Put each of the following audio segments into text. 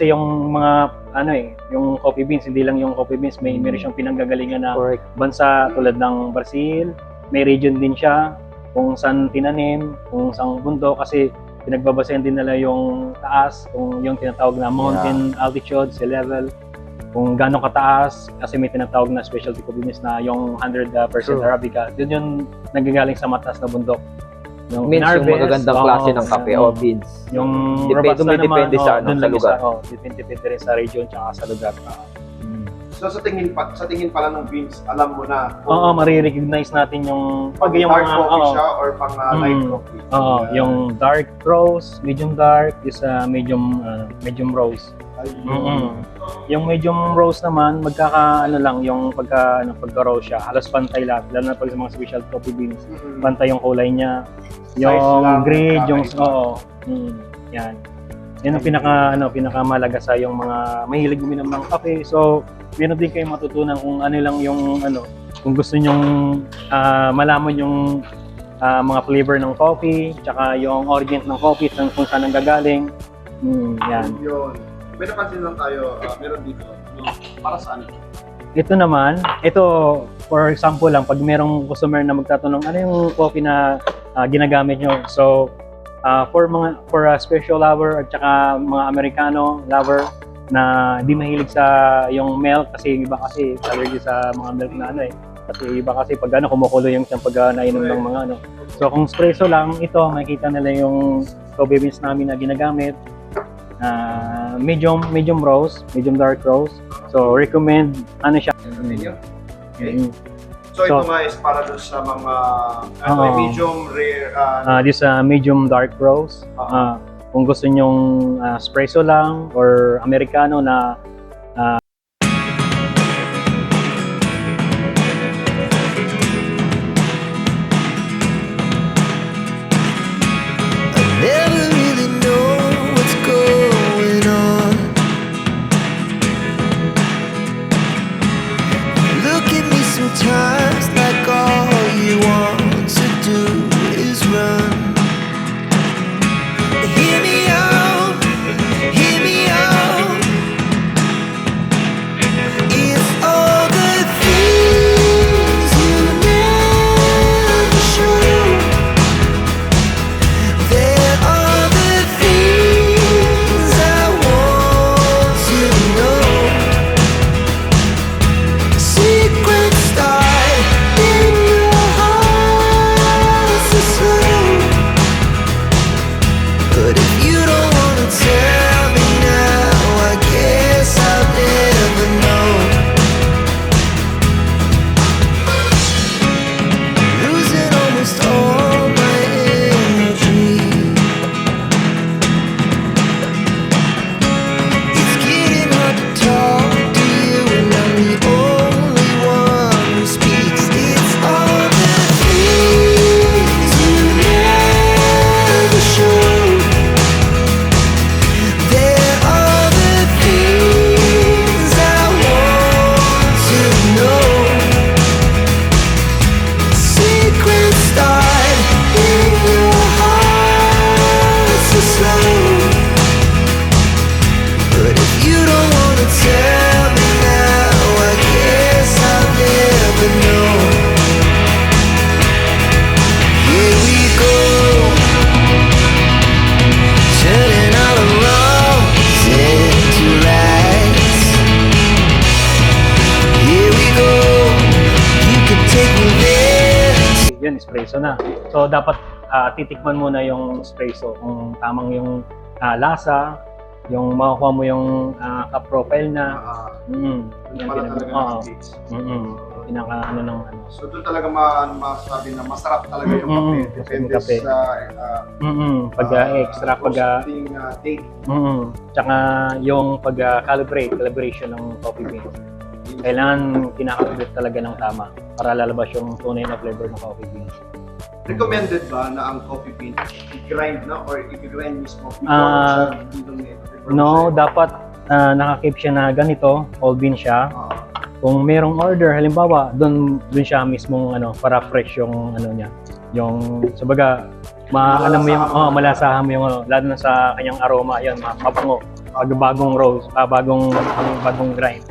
kasi yung mga ano eh, yung coffee beans, hindi lang yung coffee beans, may meron siyang pinanggagalingan na Correct. bansa tulad ng Brazil, may region din siya kung saan tinanim, kung saan bundok kasi pinagbabasehan din nila yung taas, kung yung tinatawag na mountain altitude, sea level, kung gaano kataas kasi may tinatawag na specialty coffee beans na yung 100% True. Arabica. Yun yung nagagaling sa mataas na bundok. Yung inharvest, magagandang oo, klase ng kape o beans. Yung Depende- Robusta dumidepende naman, sa oh, ano, sa lugar. Isa, oh, depende, depende rin sa region tsaka sa lugar. So sa tingin pa sa tingin pala ng beans, alam mo na kung Oo, marirecognize natin yung pag yung dark mga coffee oo, siya or pang uh, light Mm. coffee. oo, Yeah. yung dark roast, medium dark, is uh, medium uh, medium roast. Ayun. Mm-mm. Yung medium roast naman, magkaka ano lang yung pagka ano pagka roast siya, halos pantay lahat lalo na pag sa mga special coffee beans. Mm. Pantay yung kulay niya, yung lang, grade, yung oo. Mm, yan. Yan ang pinaka ano pinakamalaga sa yung mga mahilig uminom ng kape. So, meron din kayong matutunan kung ano lang yung ano kung gusto niyo malaman yung ah, mga flavor ng coffee, tsaka yung origin ng coffee, kung kung saan ang gagaling. Mm, yan. Yun. May napansin lang tayo, ah, meron dito. Para saan? Ito naman, ito for example lang, pag merong customer na magtatanong ano yung coffee na ah, ginagamit nyo. So, ah, for mga for a special lover at saka mga Americano lover na di mahilig sa yung milk kasi iba kasi allergy sa mga milk na ano eh. Kasi iba kasi pag ano kumukulo yung siyang pag ah, nainom ng mga ano. So kung espresso lang, ito makikita nila yung coffee beans namin na ginagamit. Ah, medium medium roast, medium dark roast. So recommend ano siya. Yun. Okay. Mm. So, ito So- nga is para doon sa mga ano, Oo. medium rare ah, Ah, this uh, medium dark roast. Ah, kung gusto nyong ah, espresso lang or americano na espresso na. So dapat ah, titikman muna yung espresso kung tamang yung ah, lasa, yung makukuha mo yung ah, cup profile na. ah, Mm, yan pala talaga oo. nag-states. Mm-mm. Pinaka ano ng ano. So doon talaga ma masasabi na masarap talaga yung Mm, kape. mm, Depende kape. sa uh, Mm-mm. Pag ah, extra pag uh, date. mm Tsaka yung pag ah, calibrate, calibration ng coffee beans. Kailangan kinakalibrate talaga ng tama para lalabas yung tunay na flavor ng coffee beans. Recommended ba na ang coffee bean i-grind na or i-grind mismo before Ah, siya dito No, siya- dapat uh, nakakip siya na ganito, all bean siya. Ah, Kung merong order, halimbawa, doon doon siya mismong ano para fresh yung ano niya. Yung sabaga ma ano mo yung oh, malasahan mo yung ano, lalo na sa kanyang aroma, yun, ma- mabango. pag bagong roast, ah, bagong bagong grind.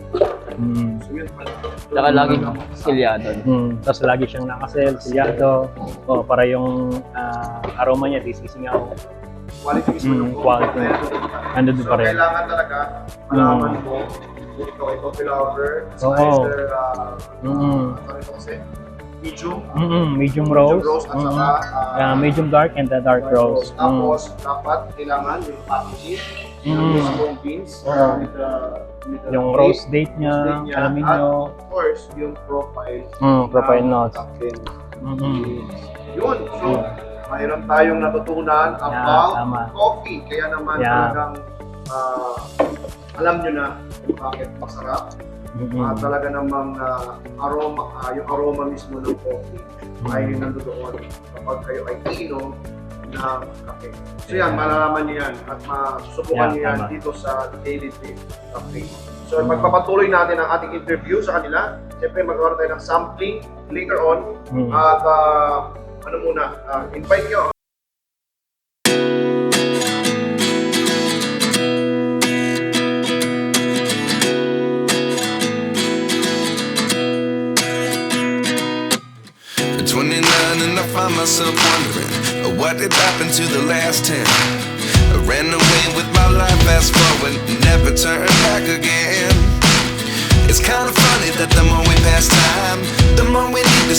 Mm. So, yun pala. Saka laging silyado. Mm. Tapos lagi siyang nakasel, silyado, o para yung ah, aroma niya di sisingaw. Quality mismo Mm, quality. Ando doon So, pa rin. kailangan talaga malaman mo kung ikaw ay coffee lover, so Oo. either, uh, Mm. ano ito kasi, medium, Mm-mm, medium medium roast. roast at Mm-mm. saka uh, Ah, medium dark and the dark roast. Mm. Tapos, dapat kailangan yung packaging, Mm. yung mga beans, with with the Yung roast date niya, niya, alamin nyo. of course, yung profile. Mm, profile notes. Mm-mm. Yun, so, mayroon tayong natutunan about tama. coffee. Kaya naman Yeah. talagang ah, alam nyo na kung bakit masarap. Mm-mm. Ah, talaga namang ah, aroma, ah, yung aroma mismo ng coffee ay Mm. nandoon kapag kayo ay iinom ng kape. So yan, malalaman niyo yan at masusubukan Yeah, niyo yan tama. dito sa Daily Drip Cafe. So magpapatuloy natin ang ating interview sa kanila. Siyempre magkaroon tayo ng sampling later on Mm. at ah, ano muna, ah, invite nyo